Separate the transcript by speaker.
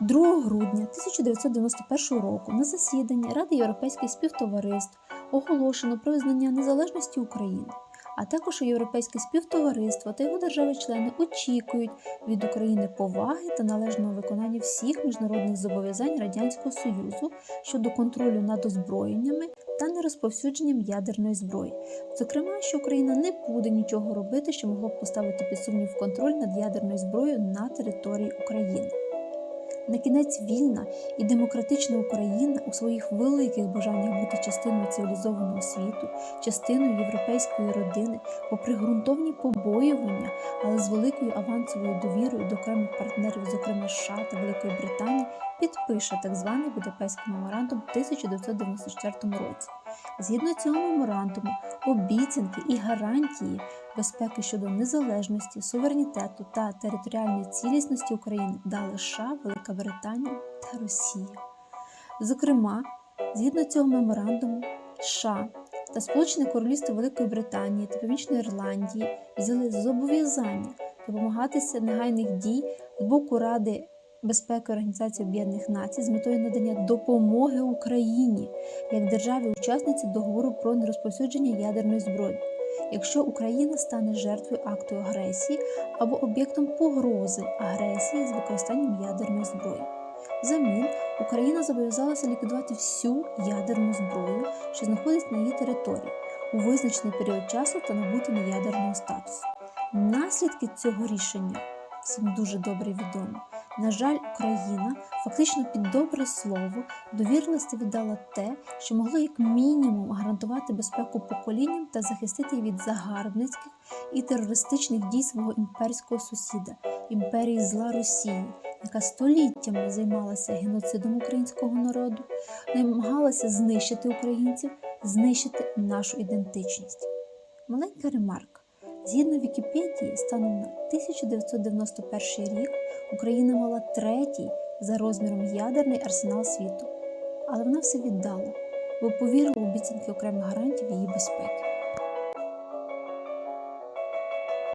Speaker 1: 2 грудня 1991 року на засіданні Ради Європейських співтовариств оголошено про визнання незалежності України, а також Європейське співтовариство та його держави-члени очікують від України поваги та належного виконання всіх міжнародних зобов'язань Радянського Союзу щодо контролю над озброєннями та нерозповсюдженням ядерної зброї. Зокрема, що Україна не буде нічого робити, що могло б поставити під сумнів контроль над ядерною зброєю на території України. На кінець вільна і демократична Україна у своїх великих бажаннях бути частиною цивілізованого світу, частиною європейської родини, попри ґрунтовні побоювання, але з великою авансовою довірою до окремих партнерів, зокрема США та Великої Британії, підпише так званий Будапештський меморандум у 1994 році. Згідно цього меморандуму, обіцянки і гарантії безпеки щодо незалежності, суверенітету та територіальної цілісності України дали США, Велика Британія та Росія. Зокрема, згідно цього меморандуму, США та Сполучене Королівство Великої Британії та Північної Ірландії взяли зобов'язання домагатися негайних дій з боку Ради безпеки Організації Об'єднаних Націй з метою надання допомоги Україні як державі-учасниці договору про нерозповсюдження ядерної зброї, якщо Україна стане жертвою акту агресії або об'єктом погрози агресії з використанням ядерної зброї. Взамін Україна зобов'язалася ліквідувати всю ядерну зброю, що знаходиться на її території, у визначений період часу та набути неядерного статусу. Наслідки цього рішення всім дуже добре відомі. На жаль, Україна фактично під добре слово довірливості віддала те, що могло як мінімум гарантувати безпеку поколінням та захистити її від загарбницьких і терористичних дій свого імперського сусіда, імперії зла Росії, яка століттями займалася геноцидом українського народу, намагалася знищити українців, знищити нашу ідентичність. Маленька ремарка. Згідно Вікіпедії, станом на 1991 рік Україна мала третій за розміром ядерний арсенал світу, але вона все віддала, бо повірила в обіцянки окремих гарантів її безпеки.